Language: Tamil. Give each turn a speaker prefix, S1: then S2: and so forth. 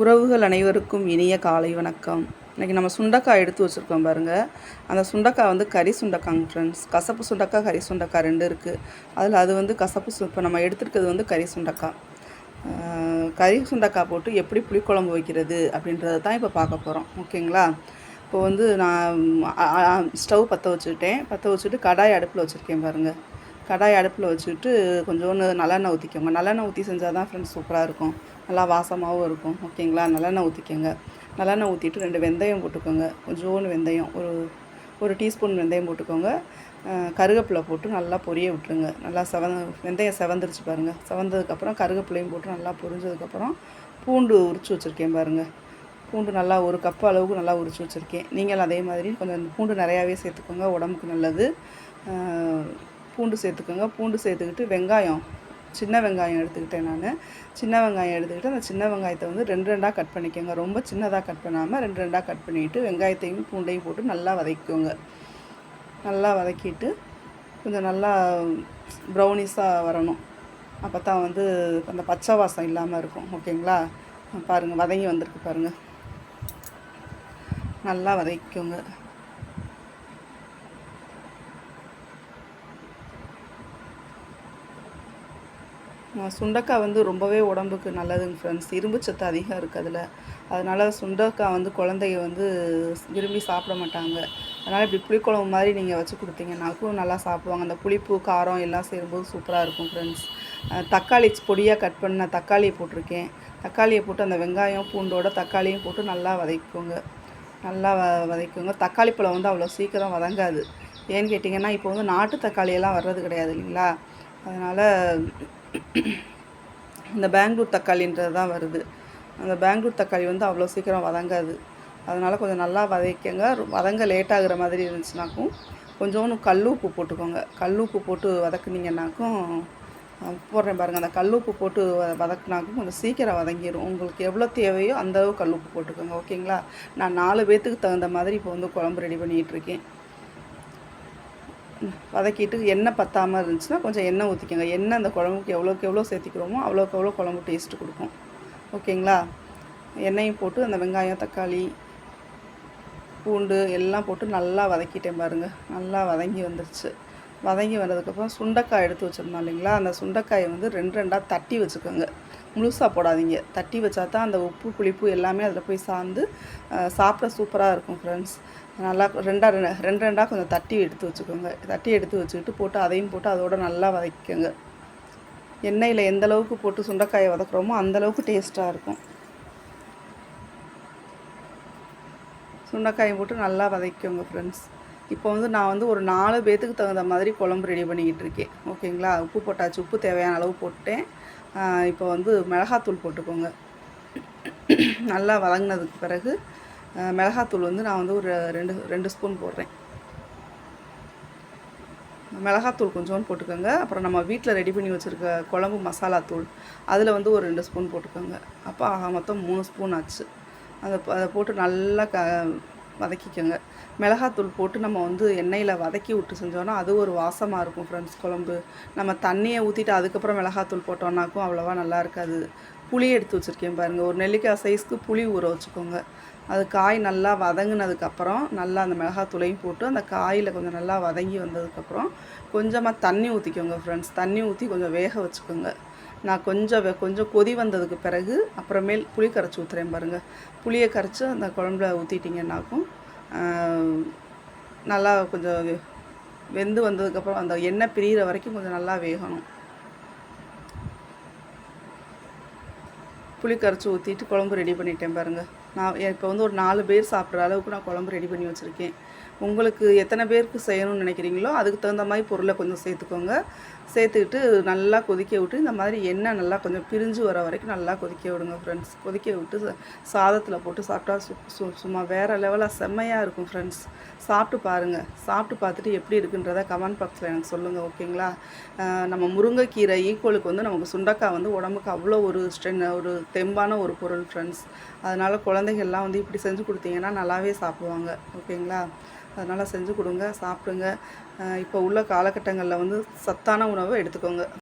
S1: உறவுகள் அனைவருக்கும் இனிய காலை வணக்கம். இன்றைக்கி நம்ம சுண்டக்காய் எடுத்து வச்சுருக்கோம் பாருங்கள் அந்த சுண்டக்காய் வந்து கறி சுண்டக்காங்க ஃப்ரெண்ட்ஸ் கசப்பு சுண்டக்காய் கறி சுண்டக்காய் ரெண்டு இருக்குது அதில் அது வந்து கசப்பு சு இப்போ நம்ம எடுத்துருக்கிறது வந்து கறி சுண்டக்காய். கறி சுண்டக்காய் போட்டு எப்படி புளிக்குழம்பு வைக்கிறது அப்படின்றத தான் இப்போ பார்க்க போகிறோம் ஓகேங்களா? இப்போ வந்து நான் ஸ்டவ் பற்ற வச்சுக்கிட்டேன். பற்ற வச்சுட்டு கடாய் அடுப்பில் வச்சுருக்கேன் பாருங்கள் கடாய் அடுப்பில் வச்சுட்டு கொஞ்சோண்டு நல்லெண்ணெய் ஊற்றிக்கோங்க. நல்லெண்ணெய் ஊற்றி செஞ்சால் தான் ஃப்ரெண்ட்ஸ் சூப்பராக இருக்கும். நல்லா வாசமாகவும் இருக்கும். ஓகேங்களா? நல்லெண்ணெய் ஊற்றிக்கோங்க. நல்லெண்ணெய் ஊற்றிட்டு ரெண்டு வெந்தயம் போட்டுக்கோங்க. கொஞ்சோண்டு வெந்தயம். ஒரு ஒரு டீஸ்பூன் வெந்தயம் போட்டுக்கோங்க. கருவேப்பிலை போட்டு நல்லா பொரிய விட்டுருங்க. நல்லா செவந்த வெந்தயம் செவந்துருச்சு பாருங்கள் செவந்ததுக்கப்புறம் கருவேப்பிலையும் போட்டு நல்லா பொரிஞ்சதுக்கப்புறம் பூண்டு உரிச்சு வச்சுருக்கேன் பாருங்கள் பூண்டு நல்லா ஒரு கப் அளவுக்கு நல்லா உரிச்சு வச்சுருக்கேன். நீங்கள் அதே மாதிரி கொஞ்சம் பூண்டு நிறையாவே சேர்த்துக்கோங்க. உடம்புக்கு நல்லது. பூண்டு சேர்த்துக்கோங்க. பூண்டு சேர்த்துக்கிட்டு வெங்காயம் சின்ன வெங்காயம் எடுத்துக்கிட்டேன் நான். சின்ன வெங்காயம் எடுத்துக்கிட்டு அந்த சின்ன வெங்காயத்தை வந்து ரெண்டு ரெண்டாக கட் பண்ணிக்கோங்க. ரொம்ப சின்னதாக கட் பண்ணாமல் ரெண்டு ரெண்டாக கட் பண்ணிவிட்டு வெங்காயத்தையும் பூண்டையும் போட்டு நல்லா வதக்கிக்கோங்க. நல்லா வதக்கிட்டு கொஞ்சம் நல்லா ப்ரௌனிஸாக வரணும். அப்போ தான் வந்து அந்த பச்சை வாசம் இல்லாமல் இருக்கும். ஓகேங்களா? பாருங்கள் வதங்கி வந்திருக்கு பாருங்கள் நல்லா வதக்கிக்கோங்க. சுண்டக்காய் வந்து ரொம்பவே உடம்புக்கு நல்லதுங்க ஃப்ரெண்ட்ஸ் இரும்பு சத்து அதிகம் இருக்குது அதில். அதனால் சுண்டக்காய் வந்து குழந்தைய வந்து விரும்பி சாப்பிட மாட்டாங்க. அதனால் இப்படி புளிக்குழம்பு மாதிரி நீங்கள் வச்சு கொடுத்தீங்கன்னாக்கும் நல்லா சாப்பிடுவாங்க. அந்த புளிப்பு காரம் எல்லாம் சேரும்போது சூப்பராக இருக்கும் ஃப்ரெண்ட்ஸ் தக்காளி பொடியாக கட் பண்ண தக்காளியை போட்டிருக்கேன். தக்காளியை போட்டு அந்த வெங்காயம் பூண்டோட தக்காளியும் போட்டு நல்லா வதக்கிக்கோங்க. நல்லா வ வதக்கிக்கோங்க. தக்காளி பழம் வந்து அவ்வளோ சீக்கிரம் வதங்காது. ஏன்னு கேட்டிங்கன்னா இப்போ வந்து நாட்டு தக்காளியெல்லாம் வர்றது கிடையாது இல்லைங்களா? அதனால் இந்த பெங்களூர் தக்காளின்றது தான் வருது. அந்த பெங்களூர் தக்காளி வந்து அவ்வளோ சீக்கிரம் வதங்காது. அதனால் கொஞ்சம் நல்லா வதக்கங்க வதங்க லேட்டாகிற மாதிரி இருந்துச்சுனாக்கும் கொஞ்சோண்டு கல் உப்பு போட்டுக்கோங்க. கல் உப்பு போட்டு வதக்குனீங்கன்னாக்கும் போடுறேன் பாருங்கள் அந்த கல் உப்பு போட்டு வதக்குனாக்கும் கொஞ்சம் சீக்கிரம் வதங்கிடும் உங்களுக்கு எவ்வளோ தேவையோ அந்தளவு கல் உப்பு போட்டுக்கோங்க. ஓகேங்களா? நான் நாலு பேர்த்துக்கு தகுந்த மாதிரி இப்போ வந்து குழம்பு ரெடி பண்ணிகிட்ருக்கேன் வதக்கிட்டு எண்ணெய் பற்றாமல் இருந்துச்சுன்னா கொஞ்சம் எண்ணெய் ஊற்றிக்கோங்க எண்ணெய் அந்த குழம்புக்கு எவ்வளோக்கு எவ்வளோ சேர்த்திக்கிறோமோ அவ்வளோக்கு எவ்வளோ குழம்பு டேஸ்ட்டு கொடுக்கும். ஓகேங்களா? எண்ணெயும் போட்டு அந்த வெங்காயம் தக்காளி பூண்டு எல்லாம் போட்டு நல்லா வதக்கிட்டேன் பாருங்கள் நல்லா வதங்கி வந்துருச்சு. வதங்கி வந்ததுக்கப்புறம் சுண்டைக்காய் எடுத்து வச்சுருந்தோம் இல்லைங்களா? அந்த சுண்டைக்காயை வந்து ரெண்டு ரெண்டாக தட்டி வச்சுக்கோங்க. முழுசாக போடாதீங்க. தட்டி வச்சா தான் அந்த உப்பு புளிப்பு எல்லாமே அதில் போய் சார்ந்து சாப்பிட சூப்பராக இருக்கும் ஃப்ரெண்ட்ஸ் நல்லா ரெண்டாக ரெண்டு ரெண்டு ரெண்டாக கொஞ்சம் தட்டி எடுத்து வச்சுக்கோங்க. தட்டி எடுத்து வச்சுக்கிட்டு போட்டு அதையும் போட்டு அதோட நல்லா வதக்கிக்கோங்க. எண்ணெயில் எந்த அளவுக்கு போட்டு சுண்டைக்காயை வதக்குறோமோ அந்தளவுக்கு டேஸ்ட்டாக இருக்கும். சுண்டைக்காயை போட்டு நல்லா வதக்கிக்கோங்க ஃப்ரெண்ட்ஸ் இப்போ வந்து நான் வந்து ஒரு நாலு பேத்துக்கு தகுந்த மாதிரி குழம்பு ரெடி பண்ணிக்கிட்டு இருக்கேன். ஓகேங்களா? உப்பு போட்டாச்சு. உப்பு தேவையான அளவு போட்டேன். இப்போ வந்து மிளகாத்தூள் போட்டுக்கோங்க. நல்லா வதங்கினதுக்கு பிறகு மிளகாத்தூள் வந்து நான் வந்து ஒரு ரெண்டு ரெண்டு ஸ்பூன் போடுறேன். மிளகாத்தூள் கொஞ்சோன்னு போட்டுக்கோங்க. அப்புறம் நம்ம வீட்டில் ரெடி பண்ணி வச்சுருக்க குழம்பு மசாலா தூள் அதில் வந்து ஒரு ரெண்டு ஸ்பூன் போட்டுக்கோங்க. அப்போ ஆக மொத்தம் மூணு ஸ்பூன் ஆச்சு. அதை அதை போட்டு நல்லா க வதக்கிக்கோங்க. மிளகாத்தூள் போட்டு நம்ம வந்து எண்ணெயில் வதக்கி விட்டு செஞ்சோன்னா அது ஒரு வாசமாக இருக்கும் ஃப்ரெண்ட்ஸ் குழம்பு. நம்ம தண்ணியை ஊற்றிட்டு அதுக்கப்புறம் மிளகாத்தூள் போட்டோன்னாக்கும் அவ்வளோவா நல்லா இருக்காது. புளி எடுத்து வச்சுருக்கேன் பாருங்கள் ஒரு நெல்லிக்காய் சைஸ்க்கு புளி ஊற வச்சுக்கோங்க. அது காய் நல்லா வதங்கினதுக்கப்புறம் நல்லா அந்த மிளகாத்தூளையும் போட்டு அந்த காயில் கொஞ்சம் நல்லா வதங்கி வந்ததுக்கப்புறம் கொஞ்சமாக தண்ணி ஊற்றிக்கோங்க ஃப்ரெண்ட்ஸ் தண்ணி ஊற்றி கொஞ்சம் வேக வச்சுக்கோங்க. நான் கொஞ்சம் கொஞ்சம் கொதி வந்ததுக்கு பிறகு அப்புறமேல் புளி கரைச்சி ஊற்றுறேன் பாருங்கள் புளியை கரைச்சி அந்த குழம்புல ஊற்றிட்டிங்கன்னாக்கும் நல்லா கொஞ்சம் வெந்து வந்ததுக்கப்புறம் அந்த எண்ணெய் பிரிகிற வரைக்கும் கொஞ்சம் நல்லா வேகணும். புளி கரைச்சி ஊற்றிட்டு குழம்பு ரெடி பண்ணிட்டேன் பாருங்கள் நான் இப்போ வந்து ஒரு நாலு பேர் சாப்பிட்ற அளவுக்கு நான் குழம்பு ரெடி பண்ணி வச்சுருக்கேன். உங்களுக்கு எத்தனை பேருக்கு செய்யணும்னு நினைக்கிறீங்களோ அதுக்கு தகுந்த மாதிரி பொருளை கொஞ்சம் சேர்த்துக்கோங்க. சேர்த்துக்கிட்டு நல்லா கொதிக்க விட்டு இந்த மாதிரி எண்ணெய் நல்லா கொஞ்சம் பிரிஞ்சு வர வரைக்கும் நல்லா கொதிக்க விடுங்க ஃப்ரெண்ட்ஸ் கொதிக்க விட்டு சாதத்தில் போட்டு சாப்பிட்டா சு சு சும்மா வேறு லெவலாக செம்மையாக இருக்கும் ஃப்ரெண்ட்ஸ் சாப்பிட்டு பாருங்கள் சாப்பிட்டு பார்த்துட்டு எப்படி இருக்குன்றத கமெண்ட் பாக்ஸில் எனக்கு சொல்லுங்கள் ஓகேங்களா நம்ம முருங்கைக்கீரை ஈக்குவலுக்கு வந்து நமக்கு சுண்டக்காய் வந்து உடம்புக்கு அவ்வளோ ஒரு ஸ்ட்ரென் ஒரு தெம்பான ஒரு பொருள் ஃப்ரெண்ட்ஸ் அதனால் குழந்தைகள்லாம் வந்து இப்படி செஞ்சு கொடுத்தீங்கன்னா நல்லாவே சாப்பிடுவாங்க. ஓகேங்களா? அதனால் செஞ்சு கொடுங்க சாப்பிடுங்க. இப்போ உள்ள காலகட்டங்களில் வந்து சத்தான உணவை எடுத்துக்கோங்க.